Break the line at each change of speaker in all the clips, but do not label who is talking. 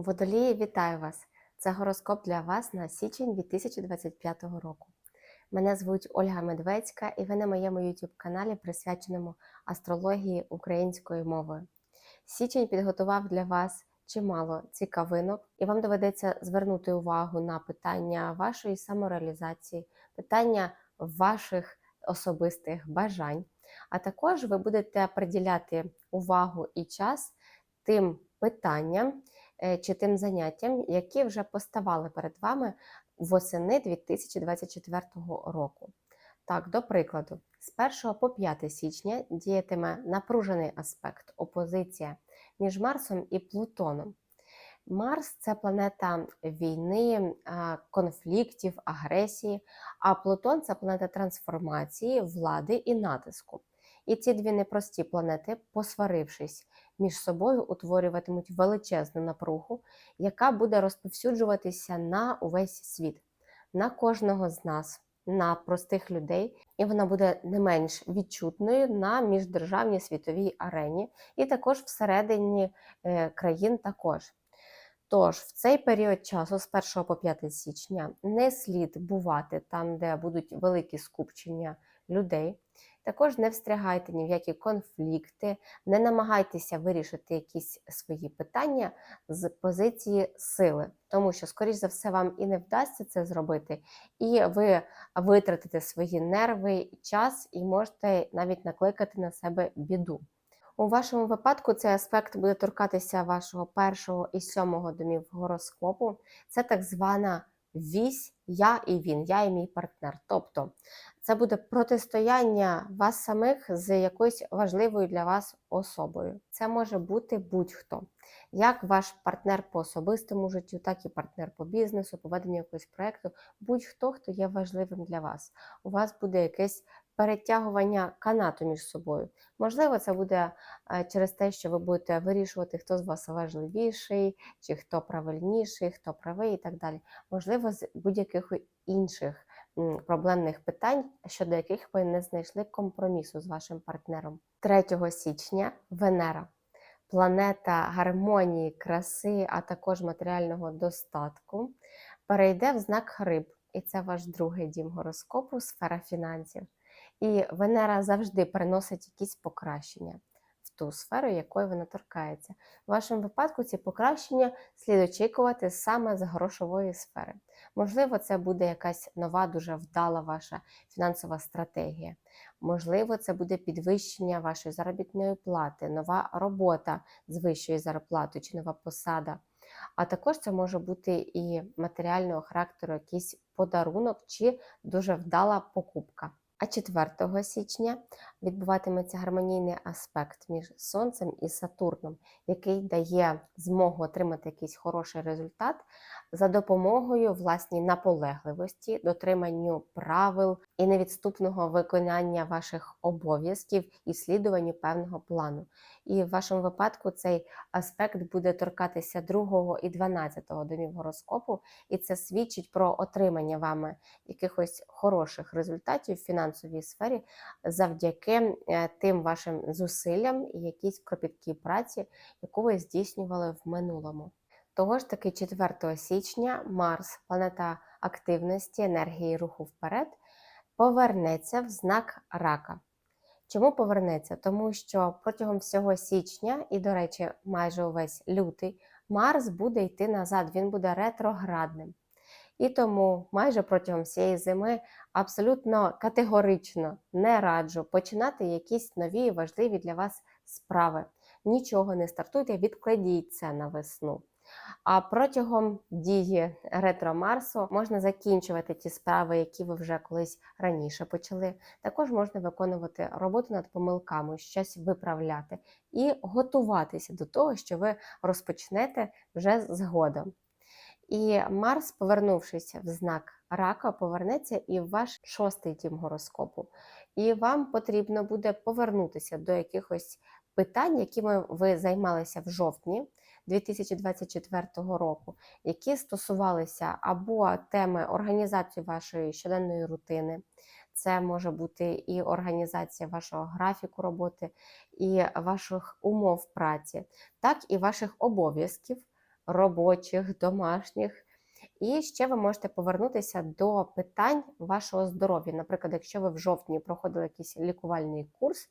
Водолії, вітаю вас! Це гороскоп для вас на січень 2025 року. Мене звуть Ольга Медведська, і ви на моєму YouTube каналі, присвяченому астрології українською мовою. Січень підготував для вас чимало цікавинок, і вам доведеться звернути увагу на питання вашої самореалізації, питання ваших особистих бажань. А також ви будете приділяти увагу і час тим питанням чи тим заняттям, які вже поставали перед вами восени 2024 року. Так, до прикладу, з 1 по 5 січня діятиме напружений аспект опозиція між Марсом і Плутоном. Марс це планета війни, конфліктів, агресії, а Плутон це планета трансформації, влади і натиску. І ці дві непрості планети, посварившись між собою, утворюватимуть величезну напругу, яка буде розповсюджуватися на увесь світ, на кожного з нас, на простих людей, і вона буде не менш відчутною на міждержавній світовій арені, і також всередині е, країн також. Тож в цей період часу, з 1 по 5 січня, не слід бувати там, де будуть великі скупчення людей. Також не встрягайте ні в які конфлікти, не намагайтеся вирішити якісь свої питання з позиції сили, тому що, скоріш за все, вам і не вдасться це зробити, і ви витратите свої нерви, час і можете навіть накликати на себе біду. У вашому випадку цей аспект буде торкатися вашого першого і сьомого домів гороскопу. Це так звана вісь я і він, я і мій партнер. Тобто це буде протистояння вас самих з якоюсь важливою для вас особою. Це може бути будь-хто, як ваш партнер по особистому життю, так і партнер по бізнесу, по веденню якогось проєкту, будь-хто, хто є важливим для вас. У вас буде якесь перетягування канату між собою. Можливо, це буде е, через те, що ви будете вирішувати, хто з вас важливіший, чи хто правильніший, хто правий і так далі. Можливо, з будь-яких інших проблемних питань, щодо яких ви не знайшли компромісу з вашим партнером. 3 січня Венера. Планета гармонії, краси, а також матеріального достатку перейде в знак Риб, і це ваш другий дім гороскопу, сфера фінансів. І Венера завжди приносить якісь покращення ту сферу, якої вона торкається. В вашому випадку ці покращення слід очікувати саме з грошової сфери. Можливо, це буде якась нова, дуже вдала ваша фінансова стратегія. Можливо, це буде підвищення вашої заробітної плати, нова робота з вищою зарплатою чи нова посада. А також це може бути і матеріального характеру якийсь подарунок чи дуже вдала покупка. А 4 січня відбуватиметься гармонійний аспект між Сонцем і Сатурном, який дає змогу отримати якийсь хороший результат за допомогою власній наполегливості, дотриманню правил і невідступного виконання ваших обов'язків і слідуванню певного плану. І в вашому випадку цей аспект буде торкатися 2 і 12 домів гороскопу, і це свідчить про отримання вами якихось хороших результатів в фінансовій сфері завдяки е, тим вашим зусиллям і якійсь кропіткій праці, яку ви здійснювали в минулому. Того ж таки, 4 січня Марс, планета активності, енергії руху вперед, повернеться в знак рака. Чому повернеться? Тому що протягом всього січня, і, до речі, майже увесь лютий, Марс буде йти назад, він буде ретроградним. І тому майже протягом всієї зими абсолютно категорично не раджу починати якісь нові важливі для вас справи. Нічого не стартуйте, відкладіть це на весну. А протягом дії ретро Марсу можна закінчувати ті справи, які ви вже колись раніше почали. Також можна виконувати роботу над помилками, щось виправляти і готуватися до того, що ви розпочнете вже згодом. І Марс, повернувшись в знак рака, повернеться і в ваш шостий дім гороскопу. І вам потрібно буде повернутися до якихось питань, якими ви займалися в жовтні 2024 року, які стосувалися або теми організації вашої щоденної рутини. Це може бути і організація вашого графіку роботи, і ваших умов праці, так і ваших обов'язків робочих, домашніх. І ще ви можете повернутися до питань вашого здоров'я. Наприклад, якщо ви в жовтні проходили якийсь лікувальний курс,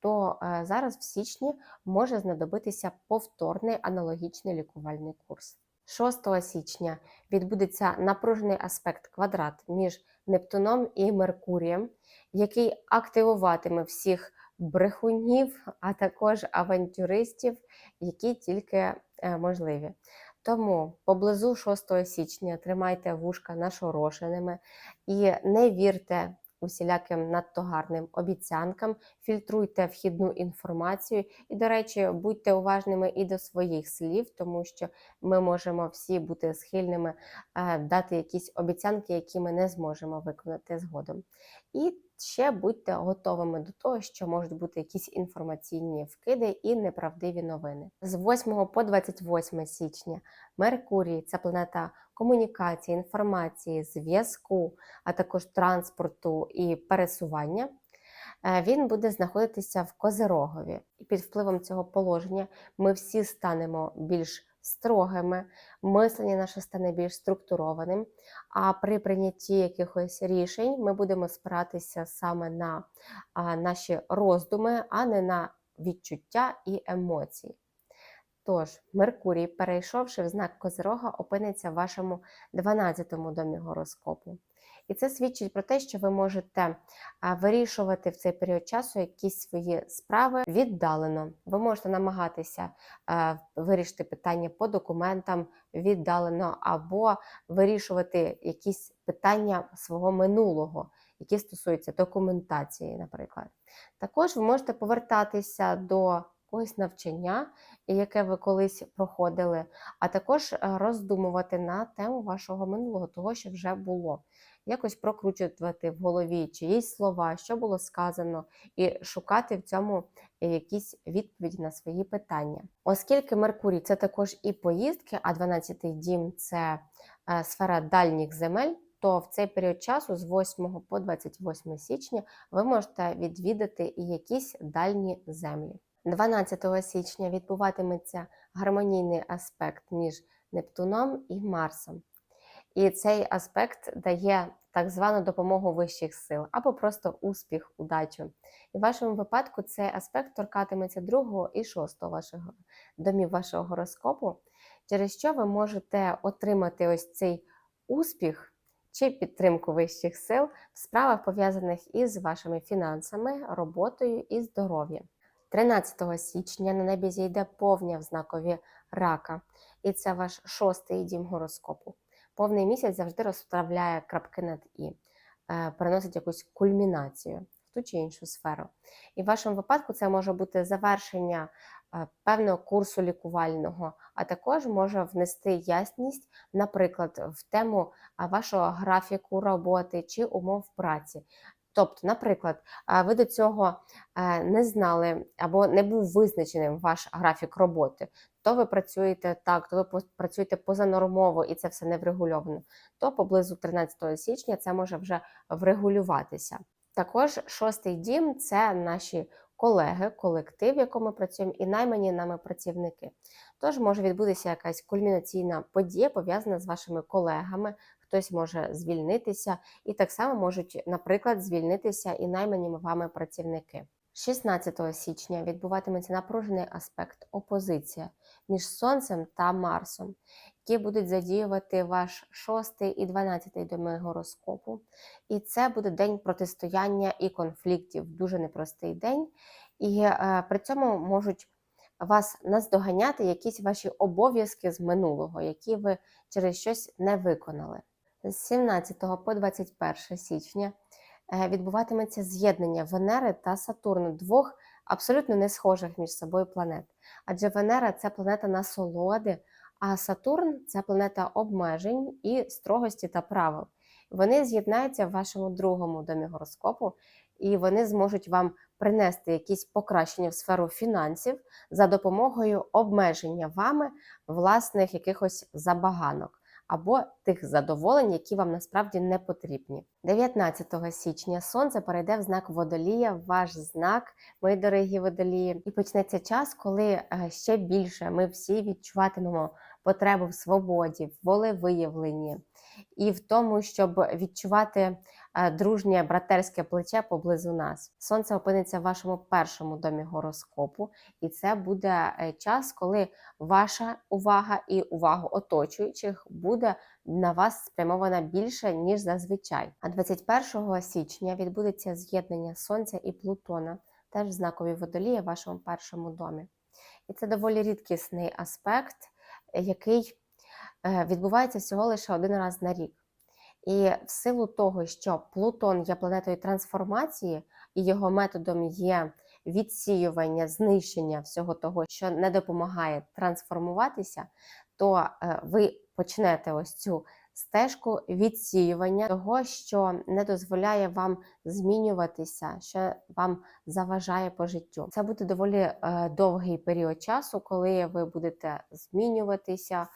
то е, зараз в січні може знадобитися повторний аналогічний лікувальний курс. 6 січня відбудеться напружений аспект квадрат між Нептуном і Меркурієм, який активуватиме всіх брехунів, а також авантюристів, які тільки можливі. Тому поблизу 6 січня тримайте вушка нашорошеними і не вірте усіляким надто гарним обіцянкам, фільтруйте вхідну інформацію і, до речі, будьте уважними і до своїх слів, тому що ми можемо всі бути схильними е, дати якісь обіцянки, які ми не зможемо виконати згодом. І ще будьте готовими до того, що можуть бути якісь інформаційні вкиди і неправдиві новини. З 8 по 28 січня Меркурій це планета комунікації, інформації, зв'язку, а також транспорту і пересування. Е, Він буде знаходитися в Козерогові, і під впливом цього положення ми всі станемо більш строгими, мислення наше стане більш структурованим. А при прийнятті якихось рішень ми будемо спиратися саме на наші роздуми, а не на відчуття і емоції. Тож, Меркурій, перейшовши в знак Козирога, опиниться в вашому 12-му домі гороскопу. І це свідчить про те, що ви можете вирішувати в цей період часу якісь свої справи віддалено. Ви можете намагатися вирішити питання по документам віддалено, або вирішувати якісь питання свого минулого, які стосуються документації, наприклад. Також ви можете повертатися до якогось навчання, яке ви колись проходили, а також е, роздумувати на тему вашого минулого, того, що вже було. Якось прокручувати в голові чиїсь слова, що було сказано, і шукати в цьому якісь відповіді на свої питання. Оскільки Меркурій це також і поїздки, а 12-й дім це е, сфера дальніх земель. То в цей період часу з 8 по 28 січня ви можете відвідати і якісь дальні землі. 12 січня відбуватиметься гармонійний аспект між Нептуном і Марсом. І цей аспект дає так звану допомогу вищих сил або просто успіх, удачу. І в вашому випадку цей аспект торкатиметься другого і шостого вашого домів вашого гороскопу, через що ви можете отримати ось цей успіх чи підтримку вищих сил в справах, пов'язаних із вашими фінансами, роботою і здоров'ям. 13 січня на небі зійде повня в знакові рака, і це ваш шостий дім гороскопу. Повний місяць завжди розставляє крапки над і, е, приносить якусь кульмінацію в ту чи іншу сферу. І в вашому випадку це може бути завершення е, певного курсу лікувального, а також може внести ясність, наприклад, в тему вашого графіку роботи чи умов праці. Тобто, наприклад, ви до цього е, не знали або не був визначеним ваш графік роботи, то ви працюєте так, то ви працюєте позанормово і це все не врегульовано, то поблизу 13 січня це може вже врегулюватися. Також шостий дім це наші колеги, колектив, в якому ми працюємо, і наймані нами працівники. Тож може відбутися якась кульмінаційна подія, пов'язана з вашими колегами, хтось може звільнитися, і так само можуть, наприклад, звільнитися і наймані вами працівники. 16 січня відбуватиметься напружений аспект опозиція між Сонцем та Марсом, які будуть задіювати ваш 6 і 12 доми гороскопу. І це буде день протистояння і конфліктів, дуже непростий день. І е, при цьому можуть вас наздоганяти якісь ваші обов'язки з минулого, які ви через щось не виконали. З 17 по 21 січня е, відбуватиметься з'єднання Венери та Сатурну, двох абсолютно не схожих між собою планет. Адже Венера це планета насолоди, а Сатурн це планета обмежень і строгості та правил. Вони з'єднаються в вашому другому домі гороскопу, і вони зможуть вам принести якісь покращення в сферу фінансів за допомогою обмеження вами власних якихось забаганок або тих задоволень, які вам насправді не потрібні. 19 січня сонце перейде в знак водолія, ваш знак, мої дорогі водолії, і почнеться час, коли е, ще більше ми всі відчуватимемо потребу в свободі, в волевиявленні і в тому, щоб відчувати дружнє братерське плече поблизу нас. Сонце опиниться в вашому першому домі гороскопу, і це буде е, час, коли ваша увага і увага оточуючих буде на вас спрямована більше, ніж зазвичай. А 21 січня відбудеться з'єднання Сонця і Плутона, теж знакові водолії в вашому першому домі. І це доволі рідкісний аспект, е, який е, відбувається всього лише один раз на рік. І в силу того, що Плутон є планетою трансформації, і його методом є відсіювання, знищення всього того, що не допомагає трансформуватися, то е, ви почнете ось цю стежку відсіювання того, що не дозволяє вам змінюватися, що вам заважає по життю. Це буде доволі е, довгий період часу, коли ви будете змінюватися,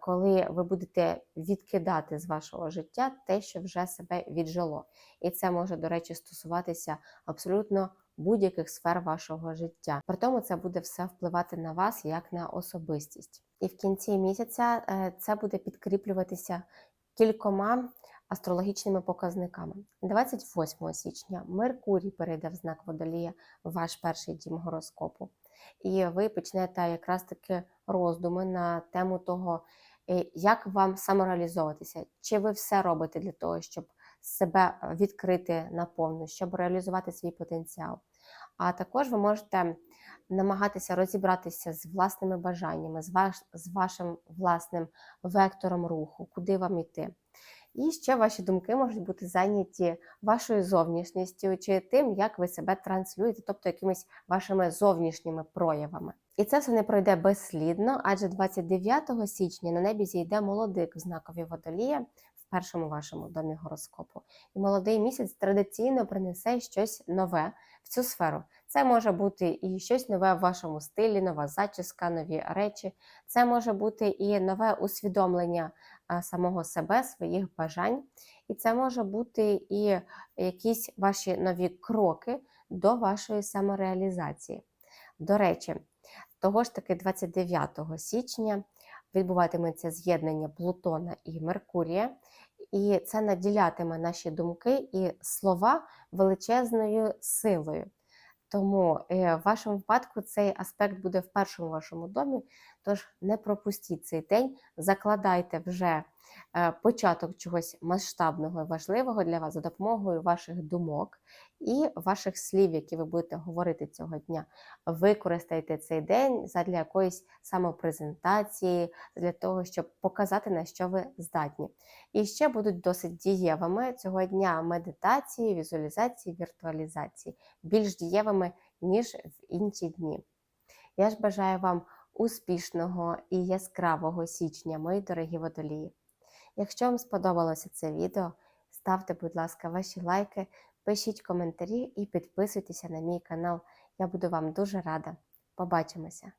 коли ви будете відкидати з вашого життя те, що вже себе віджило. І це може, до речі, стосуватися абсолютно будь-яких сфер вашого життя. При тому це буде все впливати на вас як на особистість. І в кінці місяця е, це буде підкріплюватися кількома астрологічними показниками. 28 січня Меркурій перейде в знак Водолія ваш перший дім гороскопу. І ви почнете якраз таки роздуми на тему того, е, як вам самореалізовуватися, чи ви все робите для того, щоб себе відкрити наповну, щоб реалізувати свій потенціал. А також ви можете намагатися розібратися з власними бажаннями, з, ваш, з вашим власним вектором руху, куди вам йти. І ще ваші думки можуть бути зайняті вашою зовнішністю чи тим, як ви себе транслюєте, тобто якимись вашими зовнішніми проявами. І це все не пройде безслідно, адже 29 січня на небі зійде молодик в знакові водолія в першому вашому домі гороскопу. І молодий місяць традиційно принесе щось нове в цю сферу. Це може бути і щось нове в вашому стилі, нова зачіска, нові речі. Це може бути і нове усвідомлення самого себе, своїх бажань. І це може бути і якісь ваші нові кроки до вашої самореалізації. До речі, того ж таки 29 січня відбуватиметься з'єднання Плутона і Меркурія, і це наділятиме наші думки і слова величезною силою. Тому е, в вашому випадку цей аспект буде в першому вашому домі, тож не пропустіть цей день, закладайте вже початок чогось масштабного і важливого для вас за допомогою ваших думок і ваших слів, які ви будете говорити цього дня. Використайте цей день задля якоїсь самопрезентації, для того, щоб показати, на що ви здатні. І ще будуть досить дієвими цього дня медитації, візуалізації, віртуалізації, більш дієвими, ніж в інші дні. Я ж бажаю вам успішного і яскравого січня, мої дорогі водолії. Якщо вам сподобалося це відео, ставте, будь ласка, ваші лайки, пишіть коментарі і підписуйтеся на мій канал. Я буду вам дуже рада. Побачимося!